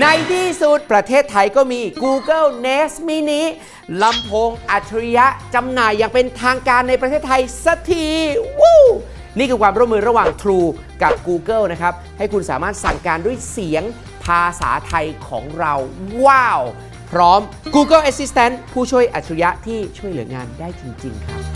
ในที่สุดประเทศไทยก็มี Google Nest Mini ลำโพงอัจฉริยะจำหน่ายอย่างเป็นทางการในประเทศไทยสักทีวู้นี่คือความร่วมมือระหว่าง True กับ Google นะครับ ให้คุณสามารถสั่งการด้วยเสียงภาษาไทยของเรา ว้าว พร้อม Google Assistant ผู้ช่วยอัจฉริยะที่ช่วยเหลืองานได้จริง ๆ ครับ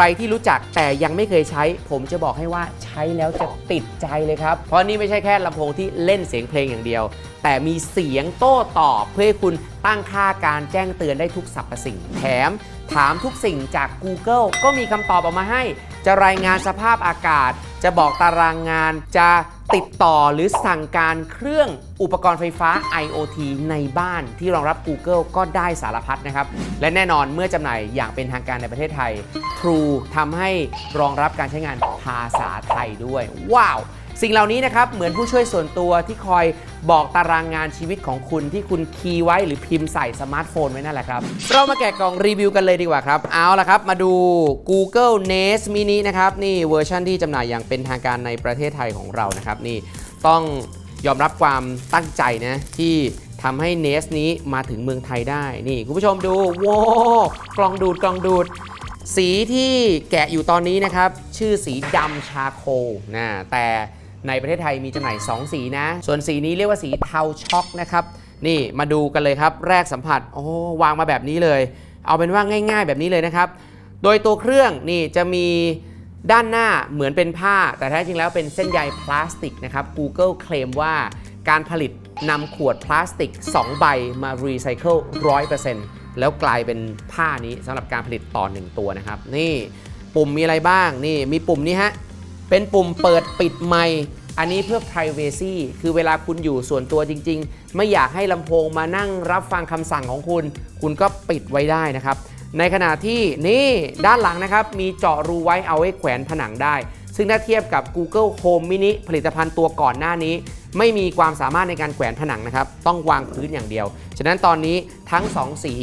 รที่รู้จักแต่ยังไม่เคยใช้ ผมจะบอกให้ว่าใช้แล้วจะติดใจเลยครับ เพราะนี่ไม่ใช่แค่ลำโพงที่เล่นเสียงเพลงอย่างเดียว แต่มีเสียงโต้ตอบเพื่อให้คุณตั้งค่าการแจ้งเตือนได้ทุกสรรพสิ่ง แถมถามทุกสิ่งจาก Google ก็มีคำตอบออกมาให้ จะรายงานสภาพอากาศ จะบอกตารางงาน จะติดต่อหรือสั่งการเครื่องอุปกรณ์ไฟฟ้า IoT ในบ้านที่รองรับ Google ก็ได้สารพัดนะครับ และแน่นอนเมื่อจำหน่ายอย่างเป็นทางการในประเทศไทย True ทำให้รองรับการใช้งานภาษาไทยด้วย ว้าว สิ่งเหล่านี้นะครับเหมือนผู้ช่วยส่วนตัวที่คอยบอกตารางงานชีวิตของคุณที่คุณคีย์ไว้หรือพิมพ์ใส่สมาร์ทโฟนไว้นั่นแหละครับ เรามาแกะกล่องรีวิวกันเลยดีกว่าครับ เอาละครับ มาดู Google Nest Mini นะครับ นี่เวอร์ชันที่จำหน่ายอย่างเป็นทางการในประเทศไทยของเรานะครับ นี่ต้องยอมรับความตั้งใจนะที่ทำให้ Nest นี้มาถึงเมืองไทยได้ นี่คุณผู้ชมดูโว้กล่องดูดกล่องดูด สีที่แกะอยู่ตอนนี้นะครับ ชื่อสีดำชาโคลนะแต่ ในประเทศไทยมีจำหน่าย 2 สีนะ ส่วนสีนี้เรียกว่าสีเทาช็อกนะครับ นี่มาดูกันเลยครับ แรกสัมผัส โอ้วางมาแบบนี้เลย เอาเป็นว่าง่าย ๆ แบบนี้เลยนะครับ โดยตัวเครื่องนี่จะมีด้านหน้าเหมือนเป็นผ้า แต่แท้จริงแล้วเป็นเส้นใยพลาสติกนะครับ Google เคลมว่าการผลิตนำขวดพลาสติก 2 ใบมารีไซเคิล100%แล้วกลายเป็นผ้านี้สำหรับการผลิตต่อ 1 ตัวนะครับ นี่ปุ่มมีอะไรบ้าง นี่มีปุ่มนี้ฮะ เป็นปุ่มเปิดปิดไมค์อันนี้เพื่อ Privacy คือเวลาคุณอยู่ส่วนตัวจริง ๆ ไม่อยากให้ลำโพงมานั่งรับฟังคำสั่งของคุณ คุณก็ปิดไว้ได้นะครับ ในขณะที่นี่ด้านหลังนะครับ มีเจาะรูไว้เอาไว้แขวนผนังได้ ซึ่งถ้าเทียบกับ Google Home Mini ผลิตภัณฑ์ตัวก่อนหน้านี้ ไม่มีความสามารถในการแขวนผนังนะครับ ต้องวางพื้นอย่างเดียว ฉะนั้นตอนนี้ทั้ง 2 สี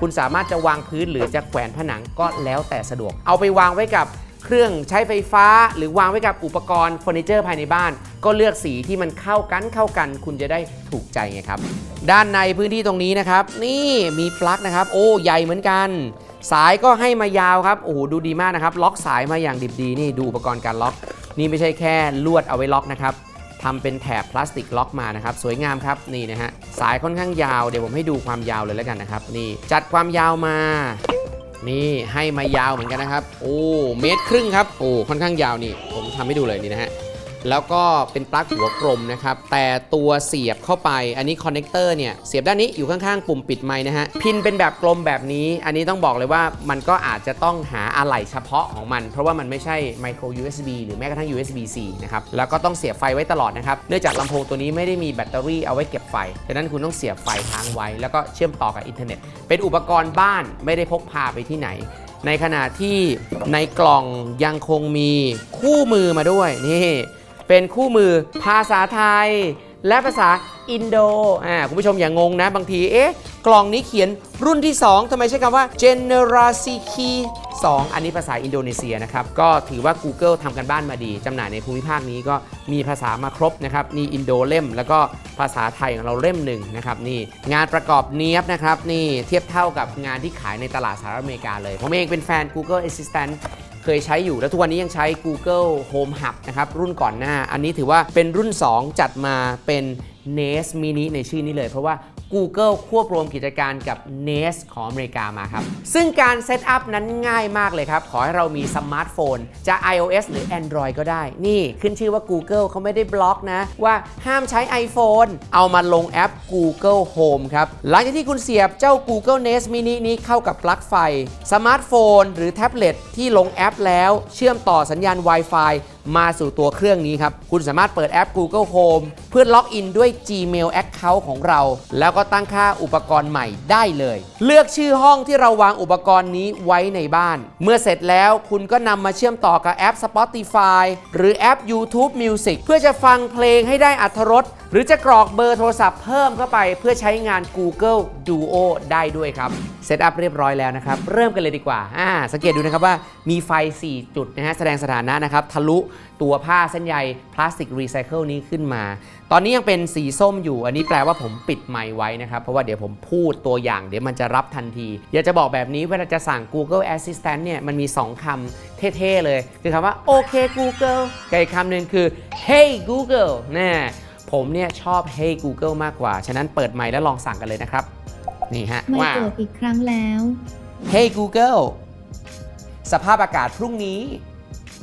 คุณสามารถจะวางพื้นหรือจะแขวนผนังก็แล้วแต่สะดวก เอาไปวางไว้กับ เครื่องใช้ไฟฟ้า หรือวางไว้กับอุปกรณ์เฟอร์นิเจอร์ภายในบ้าน ก็เลือกสีที่มันเข้ากันเข้ากัน คุณจะได้ถูกใจไงครับ ด้านในพื้นที่ตรงนี้นะครับ นี่มีปลั๊กนะครับ โอ้ใหญ่เหมือนกัน สายก็ให้มายาวครับโอ้โหดูดีมากนะครับ ล็อกสายมาอย่างดิบดีนี่ดูอุปกรณ์การล็อก นี่ไม่ใช่แค่ลวดเอาไว้ล็อกนะครับทำเป็นแถบพลาสติกล็อกมานะครับสวยงามครับนี่นะฮะสายค่อนข้างยาวเดี๋ยวผมให้ดูความยาวเลยแล้วกันนะครับนี่จัดความยาวมา นี่ให้มายาวเหมือนกันนะครับ โอ้เมตรครึ่งครับ โอ้ค่อนข้างยาวนี่ ผมทำให้ดูเลยนี่นะฮะ แล้วก็เป็นปลั๊กหัวกลมนะครับ แต่ตัวเสียบเข้าไป อันนี้คอนเนคเตอร์เนี่ย เสียบด้านนี้อยู่ข้างๆ ปุ่มปิดไม้นะฮะ พินเป็นแบบกลมแบบนี้ อันนี้ต้องบอกเลยว่ามันก็อาจจะต้องหาอะไหล่เฉพาะของมัน เพราะว่ามันไม่ใช่ micro USB หรือแม้กระทั่ง USB-C นะครับ แล้วก็ต้องเสียบไฟไว้ตลอดนะครับ เนื่องจากลำโพงตัวนี้ไม่ได้มีแบตเตอรี่เอาไว้เก็บไฟ ดังนั้นคุณต้องเสียบไฟค้างไว้ แล้วก็เชื่อมต่อกับอินเทอร์เน็ต เป็นอุปกรณ์บ้านไม่ได้พกพาไปที่ไหนในขณะที่ในกล่องยังคงมีคู่มือมาด้วยนี่ เป็นคู่มือภาษาไทย และภาษาอินโด อ่า คุณผู้ชมอย่างงงนะ บางที เอ๊ะ กล่องนี้เขียนรุ่นที่ 2ทำไมใช้คำว่า generasi K2 อันนี้ภาษาอินโดนีเซียนะครับ ก็ถือว่า Google ทำกันบ้านมาดีจำหน่ายในภูมิภาคนี้ก็มีภาษามาครบนะครับ นี่อินโดเล่ม แล้วก็ภาษาไทยของเราเล่มหนึ่งนะครับ นี่งานประกอบเนี้ยบนะครับ นี่เทียบเท่ากับงานที่ขายในตลาดสหรัฐอเมริกาเลย ผมเองเป็นแฟน Google Assistant เคยใช้อยู่ แล้วทุกวันนี้ยังใช้ Google Home Hub นะครับรุ่นก่อนหน้า อันนี้ถือว่าเป็นรุ่น 2 จัดมาเป็น Nest Mini ในชื่อนี้เลย เพราะว่า Google ควบรวมกิจการกับ Nest ของอเมริกามาครับ ซึ่งการเซตอัพนั้นง่ายมากเลยครับ ขอให้เรามีสมาร์ทโฟน จะ iOS หรือ Android ก็ได้ นี่ขึ้นชื่อว่า Google เขาไม่ได้บล็อกนะ ว่าห้ามใช้ iPhone เอามาลงแอป Google Home ครับ หลังจากที่คุณเสียบเจ้า Google Nest Mini นี้เข้ากับปลั๊กไฟ สมาร์ทโฟน หรือแท็บเล็ตที่ลงแอปแล้ว เชื่อมต่อสัญญาณ Wi-Fi มาสู่ตัวเครื่องนี้ครับ คุณสามารถเปิดแอป Google Home เพื่อล็อกอินด้วย Gmail Account ของเรา แล้วก็ตั้งค่าอุปกรณ์ใหม่ได้เลย เลือกชื่อห้องที่เราวางอุปกรณ์นี้ไว้ในบ้าน เมื่อเสร็จแล้วคุณก็นำมาเชื่อมต่อกับแอป Spotify หรือแอป YouTube Music เพื่อจะฟังเพลงให้ได้อัธรสหรือจะกรอกเบอร์โทรศัพท์เพิ่มเข้าไปเพื่อใช้งาน Google Duo ได้ด้วยครับ เซตอัพเรียบร้อยแล้วนะครับ เริ่มกันเลยดีกว่าอ่าสังเกตดูนะครับว่ามีไฟ 4 จุดนะฮะแสดงสถานะนะครับ ทะลุตัวผ้าเส้นใยพลาสติกรีไซเคิลนี้ขึ้นมา ตอนนี้ยังเป็นสีส้มอยู่ อันนี้แปลว่าผมปิดไมค์ไว้นะครับ เพราะว่าเดี๋ยวผมพูดตัวอย่าง เดี๋ยวมันจะรับทันที อยากจะบอกแบบนี้เวลาจะสั่ง Google Assistant เนี่ยมันมี 2คำเท่ๆเลย คือคำว่าโอเค Google กับอีกคำหนึ่งคือ Hey Google นะผมเนี่ยชอบ Hey Google มากกว่า ฉะนั้นเปิดไมค์แล้วลองสั่งกันเลยนะครับ นี่ฮะไม่ว่าเปิดอีกครั้งแล้ว Hey Google สภาพอากาศพรุ่งนี้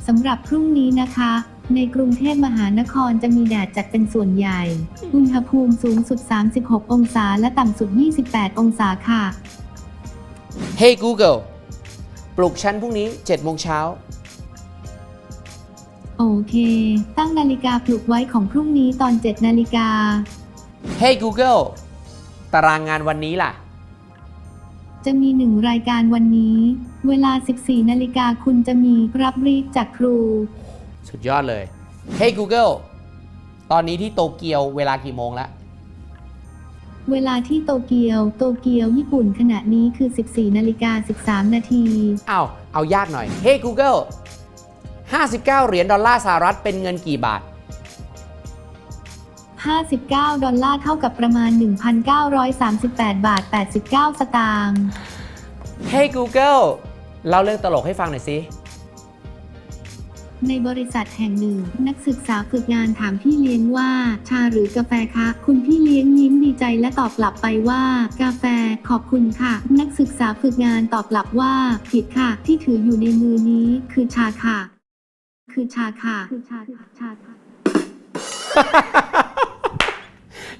สำหรับพรุ่งนี้นะคะ ในกรุงเทพมหานครจะมีแดดจัดเป็นส่วนใหญ่ อุณหภูมิสูงสุด 36 องศาและต่ำสุด 28 องศาค่ะ Hey Google ปลุกฉันพรุ่งนี้7โมงเช้า โอเค ตั้งนาฬิกาปลุกไว้ของพรุ่งนี้ตอน 7 นาฬิกา Hey Google ตารางงานวันนี้ล่ะ จะมีหนึ่งรายการวันนี้ เวลา 14 นาฬิกาคุณจะมีรับบรีฟจากครู สุดยอดเลย Hey Google ตอนนี้ที่โตเกียวเวลากี่โมงแล้ว เวลาที่โตเกียว โตเกียวญี่ปุ่นขณะนี้คือ 14 นาฬิกา 13 นาที อ้าว เอายากหน่อย Hey Google 59 เหรียญดอลลาร์สหรัฐเป็นเงินกี่บาท 59 ดอลลาร์เท่ากับประมาณ 1,938 บาท 89 สตางค์ Hey Google เล่าเรื่องตลกให้ฟังหน่อยสิ ในบริษัทแห่งหนึ่ง นักศึกษาฝึกงานถามพี่เลี้ยงว่า ชาหรือกาแฟคะ คุณพี่เลี้ยงยิ้มดีใจและตอบกลับไปว่า กาแฟขอบคุณค่ะ นักศึกษาฝึกงานตอบกลับว่า ผิดค่ะ ที่ถืออยู่ในมือนี้ คือชาค่ะ คือชาค่ะคือชาชาค่ะ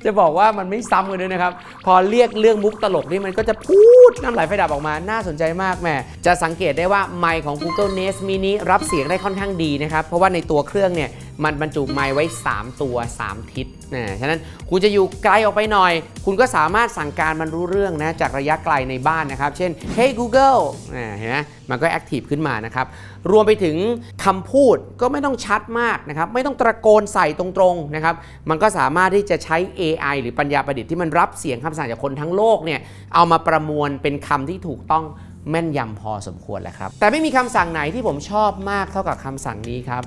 จะบอกว่ามันไม่ซ้ำกันด้วยนะครับ พอเรียกเรื่องมุกตลกนี่มันก็จะพูดน้ำไหลไฟดับออกมา น่าสนใจมากแหม่จะสังเกตได้ว่าไมค์ของ Google Nest Mini รับเสียงได้ค่อนข้างดีนะครับ เพราะว่าในตัวเครื่องเนี่ยมันบรรจุไมค์ไว้ 3 ตัว 3 ทิศนะฉะนั้นคุณจะอยู่ไกลออกไปหน่อย คุณก็สามารถสั่งการมันรู้เรื่องนะจากระยะไกลในบ้านนะครับ เช่น Hey Google นะเห็นไหมมันก็แอคทีฟขึ้นมานะครับ รวมไปถึงคำพูดก็ไม่ต้องชัดมากนะครับ ไม่ต้องตะโกนใส่ตรงๆนะครับ มันก็สามารถที่จะใช้ AI หรือปัญญาประดิษฐ์ที่มันรับเสียงคำสั่งจากคนทั้งโลกเนี่ยเอามาประมวลเป็นคำที่ถูกต้องแม่นยำพอสมควรแหละครับ แต่ไม่มีคำสั่งไหนที่ผมชอบมากเท่ากับคำสั่งนี้ครับ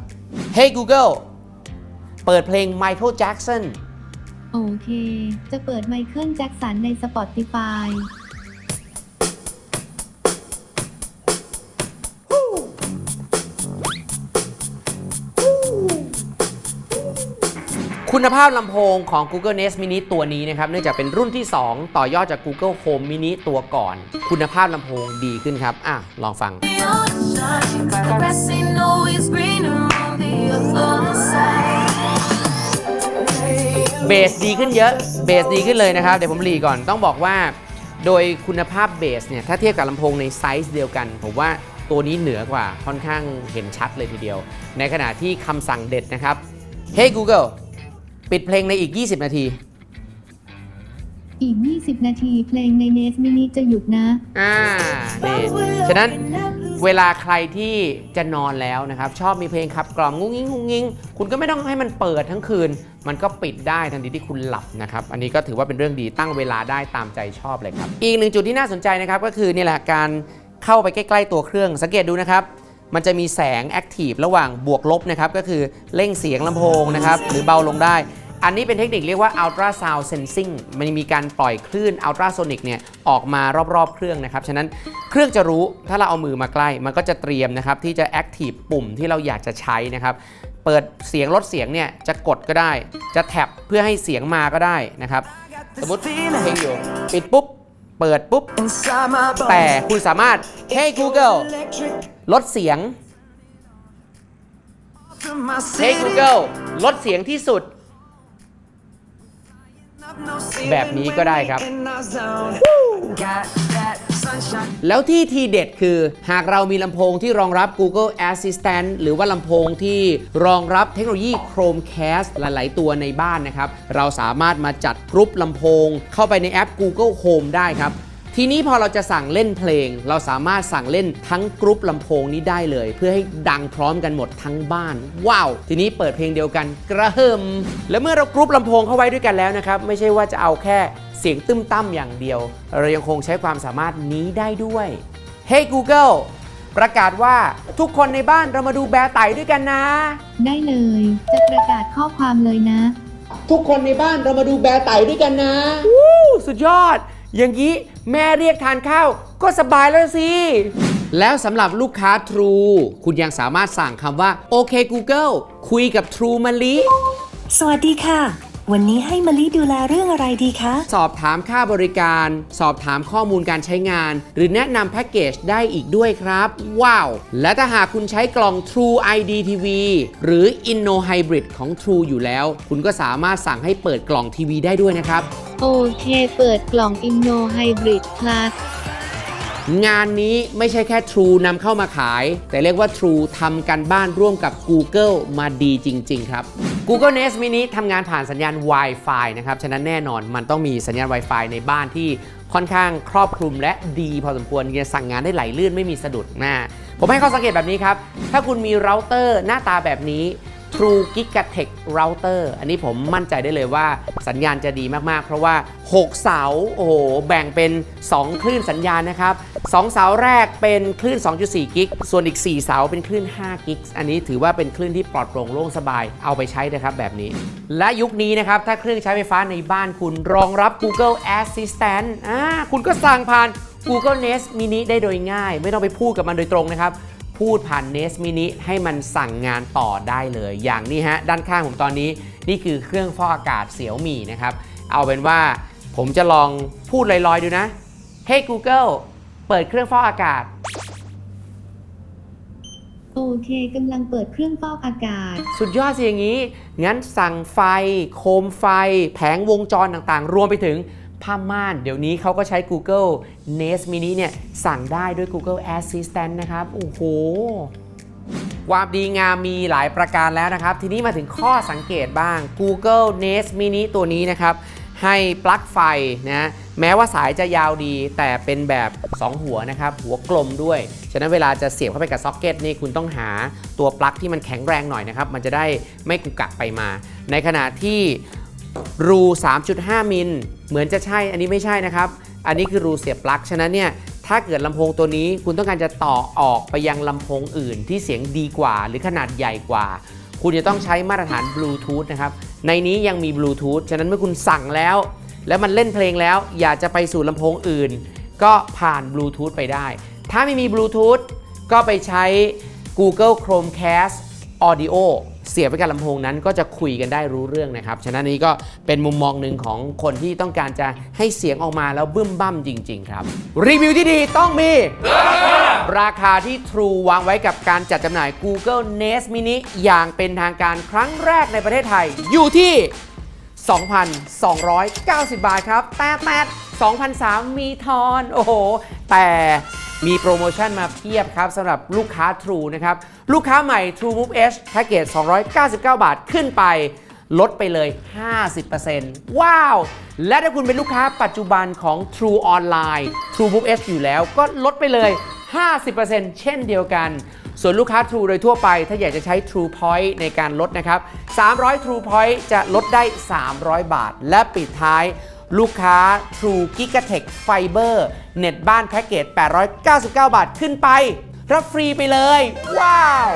Hey Google เปิดเพลง Michael Jackson โอเค จะเปิดไมเคิลแจ็คสันใน Spotify คุณภาพลำโพงของ Google Nest Mini ตัวนี้นะครับ เนื่องจากเป็นรุ่นที่ 2 ต่อยอดจาก Google Home Mini ตัวก่อน คุณภาพลำโพงดีขึ้นครับ อะ ลองฟัง เบสดีขึ้นเยอะ เบสดีขึ้นเลยนะครับ เดี๋ยวผมรีก่อน ต้องบอกว่า โดยคุณภาพเบสเนี่ย ถ้าเทียบกับลำโพงในไซส์เดียวกัน ผมว่าตัวนี้เหนือกว่าค่อนข้างเห็นชัดเลยทีเดียว ในขณะที่คำสั่งเด็ดนะครับ Hey Google ปิดเพลงในอีก 20 นาที อีก 20 นาทีเพลงใน Nest Mini จะหยุดนะ อ่า นี่ ฉะนั้น เวลาใครที่จะนอนแล้วนะครับ ชอบมีเพลงขับกล่อมงุ้งงิ้งงุ้งงิ้งคุณก็ไม่ต้องให้มันเปิดทั้งคืน มันก็ปิดได้ทันทีที่คุณหลับนะครับ อันนี้ก็ถือว่าเป็นเรื่องดีตั้งเวลาได้ตามใจชอบเลยครับ อีกหนึ่งจุดที่น่าสนใจนะครับก็คือนี่แหละการเข้าไปใกล้ๆตัวเครื่อง สังเกตดูนะครับ มันจะมีแสงแอคทีฟระหว่างบวกลบนะครับก็คือเร่งเสียงลำโพงนะครับหรือเบาลงได้ อันนี้เป็นเทคนิคเรียกว่า ultra sound sensing มันมีการปล่อยคลื่น ultrasonic เนี่ยออกมารอบๆเครื่องนะครับ ฉะนั้นเครื่องจะรู้ถ้าเราเอามือมาใกล้ มันก็จะเตรียมนะครับที่จะ active ปุ่มที่เราอยากจะใช้นะครับ เปิดเสียงลดเสียงเนี่ยจะกดก็ได้ จะแท็บเพื่อให้เสียงมาก็ได้นะครับ สมมติเพลงอยู่ปิดปุ๊บ เปิดปุ๊บ แต่คุณสามารถ Hey Google ลดเสียง Hey Google ลดเสียงที่สุด แบบนี้ก็ได้ครับ in our zone. Got that sunshine. แล้วที่ทีเด็ดคือหากเรามีลำโพงที่รองรับ Google Assistant หรือว่าลำโพงที่รองรับเทคโนโลยี Chromecast หลาย ๆ ตัวในบ้านนะครับ เราสามารถมาจัดกรุ๊ปลำโพง เข้าไปในแอป Google Home ได้ครับ ทีนี้พอเราจะสั่งเล่นเพลง เราสามารถสั่งเล่นทั้งกรุ๊ปลำโพงนี้ได้เลย เพื่อให้ดังพร้อมกันหมดทั้งบ้าน ว้าว ทีนี้เปิดเพลงเดียวกันกระหึ่มและเมื่อเรากรุ๊ปลำโพงเข้าไว้ด้วยกันแล้วนะครับ ไม่ใช่ว่าจะเอาแค่เสียงตึ้มตั้มอย่างเดียว เรายังคงใช้ความสามารถนี้ได้ด้วย Hey Google ประกาศว่าทุกคนในบ้านเรามาดูแบร์ไต่ด้วยกันนะ ได้เลย จะประกาศข้อความเลยนะ ทุกคนในบ้านเรามาดูแบร์ไต่ด้วยกันนะ วู้สุดยอด อย่างนี้ แม่เรียกทานข้าว ก็สบายแล้วสิ แล้วสำหรับลูกค้า True คุณยังสามารถสั่งคำว่าโอเค Google คุยกับ True มะลิ สวัสดีค่ะ วันนี้ให้มะลิดูแลเรื่องอะไรดีคะ สอบถามค่าบริการ สอบถามข้อมูลการใช้งาน หรือแนะนำแพ็กเกจได้อีกด้วยครับ ว้าว และถ้าหากคุณใช้กล่อง True ID TV หรือ Inno Hybrid ของ True อยู่แล้ว คุณก็สามารถสั่งให้เปิดกล่องทีวีได้ด้วยนะครับ โอเค เปิดกล่อง Inno Hybrid Plus งานนี้ไม่ใช่แค่ True นำเข้ามาขาย แต่เรียกว่า True ทำกันบ้านร่วมกับ Google มาดีจริง ๆ ครับ Google Nest Mini ทำงานผ่านสัญญาณ Wi-Fi นะครับ ฉะนั้นแน่นอนมันต้องมีสัญญาณ Wi-Fi ในบ้านที่ค่อนข้างครอบคลุมและดีพอสมควรจะสั่งงานได้ไหลลื่นไม่มีสะดุดนะผมให้ข้อสังเกตแบบนี้ครับ ถ้าคุณมีเราเตอร์หน้าตาแบบนี้ True Gigatech Router อันนี้ผมมั่นใจได้เลยว่าสัญญาณจะดีมากๆ เพราะว่า 6 เสาโอ้โหแบ่งเป็น 2 คลื่นสัญญาณนะครับ 2 เสาแรกเป็นคลื่น 2.4 กิก ส่วนอีก 4 เสาเป็นคลื่น 5 กิก อันนี้ถือว่าเป็นคลื่นที่ปลอดโปร่งโล่งสบายเอาไปใช้นะครับแบบนี้ และยุคนี้นะครับ ถ้าเครื่องใช้ไฟฟ้าในบ้านคุณรองรับ Google Assistant อ่าคุณก็สั่งผ่าน Google Nest Mini ได้โดยง่าย ไม่ต้องไปพูดกับมันโดยตรงนะครับ พูดผ่าน Nest Mini ให้มันสั่งงานต่อได้เลย อย่างนี้ฮะ ด้านข้างผมตอนนี้นี่คือเครื่องฟอกอากาศเสี่ยวมี่นะครับ เอาเป็นว่าผมจะลองพูดลอยๆดูนะ Hey Google เปิดเครื่องฟอกอากาศ โอเคกำลังเปิดเครื่องฟอกอากาศ สุดยอดสิอย่างนี้ งั้นสั่งไฟ โคมไฟ แผงวงจรต่างๆ รวมไปถึง ผ้าม่าน เดี๋ยวนี้เขาก็ใช้ Google Nest Mini เนี่ยสั่งได้ด้วย Google Assistant นะครับ โอ้โห ความดีงามมีหลายประการแล้วนะครับ ทีนี้มาถึงข้อสังเกตบ้าง Google Nest Mini ตัวนี้นะครับ ให้ปลั๊กไฟนะแม้ว่าสายจะยาวดีแต่เป็นแบบ 2 หัวนะครับ หัวกลมด้วย ฉะนั้นเวลาจะเสียบเข้าไปกับซ็อกเก็ตนี่คุณต้องหาตัวปลั๊กที่มันแข็งแรงหน่อยนะครับ มันจะได้ไม่กุกกักไปมา ในขณะที่ รู 3.5 มิล เหมือนจะใช่ อันนี้ไม่ใช่นะครับ อันนี้คือรูเสียบปลั๊ก ฉะนั้นเนี่ย ถ้าเกิดลำโพงตัวนี้ คุณต้องการจะต่อออกไปยังลำโพงอื่นที่เสียงดีกว่า หรือขนาดใหญ่กว่า คุณจะต้องใช้มาตรฐานบลูทูธนะครับ ในนี้ยังมีบลูทูธ ฉะนั้นเมื่อคุณสั่งแล้ว แล้วมันเล่นเพลงแล้ว อยากจะไปสู่ลำโพงอื่น ก็ผ่านบลูทูธไปได้ ถ้าไม่มีบลูทูธ ก็ไปใช้ Google Chromecast Audio เสียบไปกับลำโพงนั้นก็จะคุยกันได้รู้เรื่องนะครับฉะนั้นนี้ก็เป็นมุมมองหนึ่งของคนที่ต้องการจะให้เสียงออกมาแล้วบึ้มบั้มจริง ๆ ครับ รีวิวที่ดีต้องมี ราคาที่ True วางไว้กับการจัดจำหน่าย Google Nest Mini อย่างเป็นทางการครั้งแรกในประเทศไทย อยู่ที่ 2,290 บาทครับแต่แปด2,003มีทอน โอ้โห แต่ มีโปรโมชั่นมาเพียบครับสำหรับลูกค้า True นะครับ ลูกค้าใหม่ True Move H แพ็กเกจ 299 บาทขึ้นไป ลดไปเลย 50%ว้าว และถ้าคุณเป็นลูกค้าปัจจุบันของ True Online True Move H อยู่แล้วก็ลดไปเลย 50%เช่นเดียวกัน ส่วนลูกค้า True โดยทั่วไป ถ้าอยากจะใช้ True Point ในการลดนะครับ 300 True Point จะลดได้ 300 บาท และปิดท้าย ลูกค้า True Gigatech Fiber เน็ตบ้านแพ็กเกจ 899 บาทขึ้นไป รับฟรีไปเลย ว้าว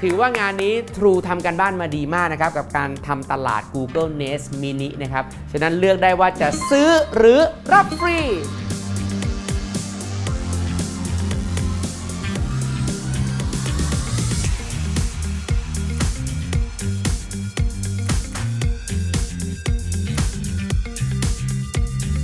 ถือว่างานนี้ True ทำกันบ้านมาดีมากนะครับ กับการทำตลาด Google Nest Mini นะครับ ฉะนั้นเลือกได้ว่าจะซื้อหรือรับฟรี